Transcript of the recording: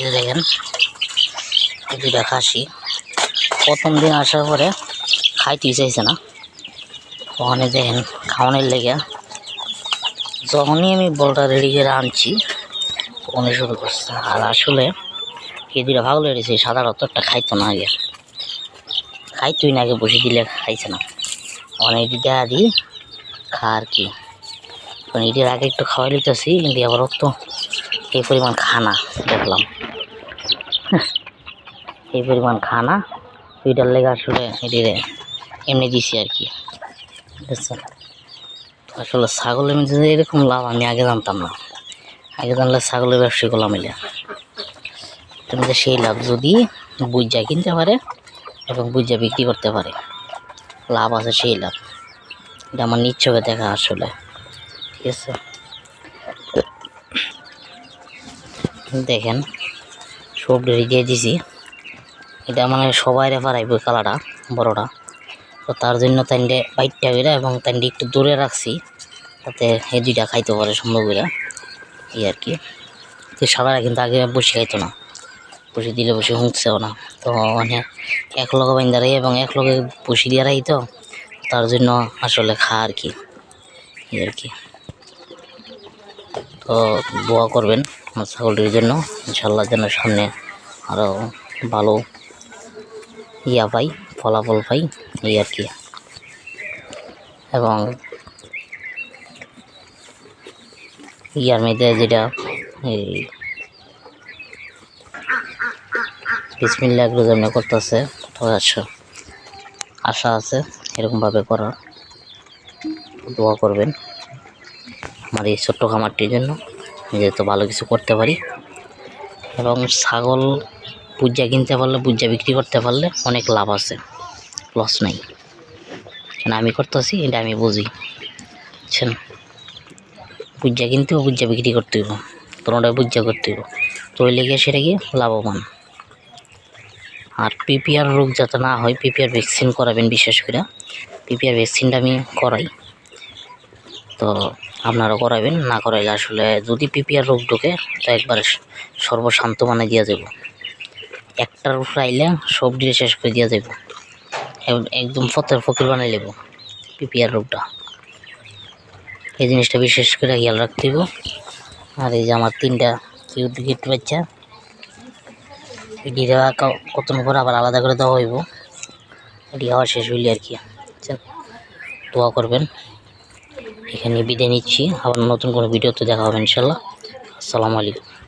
এই দেখেন এই দুইটা খাসি প্রথম দিন আসার পরে খাইতে চাইছে না। ওখানে দেখেন, খাওয়ানোর লেগে যখনই আমি বলটা রেডি করে আনছি, তখনই শুরু করছে। আর আসলে এই দুইটা ভালো লেগেছে সাধারণত একটা খাইতো না আগে। খাইতোই না আগে, বসে দিলে খাইছে না। অনেক দেখা দিই খা আর কি এটির আগে একটু খাওয়াই লিতেছি কিন্তু আবার তো এই পরিমাণ খানা দেখলাম। এই পরিমাণ খানা ওইটার লেগে আসলে এটির এমনি দিছি আর কি। আসলে ছাগলের মধ্যে যে এরকম লাভ আমি আগে জানতাম না। আগে জানলে ছাগলের ব্যবসা করলাম এলে তুমি যে সেই লাভ যদি বুঝা কিনতে পারে এবং বুঝা বিক্রি করতে পারে, লাভ আছে সেই লাভ। এটা আমার চোখে দেখা আসলে। ঠিক আছে? দেখেন সব দিয়ে দিছি। এটা মানে সবাই রেফারাইব কালারটা বড়টা। তো তার জন্য তাইন্ডে বাইটটা করে এবং তাইন্ডে একটু দূরে রাখছি তাতে এই দুইটা খাইতে পারে সম্ভব করে এই আর কি। তো সারারা কিন্তু আগে বসে খাইতো না। বসে দিলে বসে হুঁকছেও না। তো মানে এক লগে বাইন্দা রাই এবং এক লগে বসে দিয়ে রাই তো, তার জন্য আসলে খা আর কি। এই আর কি। তো দোয়া করবেন আমার ছাগলটির জন্য। ইনশাল্লাহ যেন সামনে আরও ভালো ইয়া পাই, ফলাফল পাই, এই আর কি। এবং ইয়ার মধ্যে যেটা এই বিসমিল্লা এগুলো যেমন করতেছে, তো আচ্ছা আশা আছে, এরকমভাবে করার। দোয়া করবেন। আমার এই ছোট্ট খামারটির জন্য। যেহেতু ভালো কিছু করতে পারি। এবং ছাগল পুজা কিনতে পারলে পুজা বিক্রি করতে পারলে অনেক লাভ আছে। লস নাই। কেন আমি করতেছি, এটা আমি বুঝি। বুঝছেন? পুজা কিনতে হবে পুজা বিক্রি করতে হইব। তোমরা পুজা করতে হইব। তো ওই লেগে সেটা কি? লাভবান। আর পিপিআর রোগ যাতে না হয়, পিপিআর ভ্যাকসিন করাবেন বিশেষ করে। পিপিআর ভ্যাকসিনটা আমি করাই। তো আপনারা করাবেন, না করাইলে আসলে যদি পিপিআর রোগ ঢোকে, তো একবারে সর্বশান্ত মানে দিয়ে যাব একটার উপর আইলে সব দিয়ে শেষ করে দিয়ে যাব একদম ফতের ফকির বানাই নেব পিপিআর রোগটা। এই জিনিসটা বিশেষ করে খেয়াল রাখতে হইব। আর এই যে আমার তিনটা কিউট কিউট বাচ্চা এটি দেওয়া কতন করে আবার আলাদা করে দেওয়া হইব। এটি হওয়া শেষ হইলে আর কি। দোয়া করবেন। এখানে বিদায় নিচ্ছি। আবার নতুন কোনো ভিডিওতে দেখা হবে ইনশাল্লাহ। আসসালামু আলাইকুম।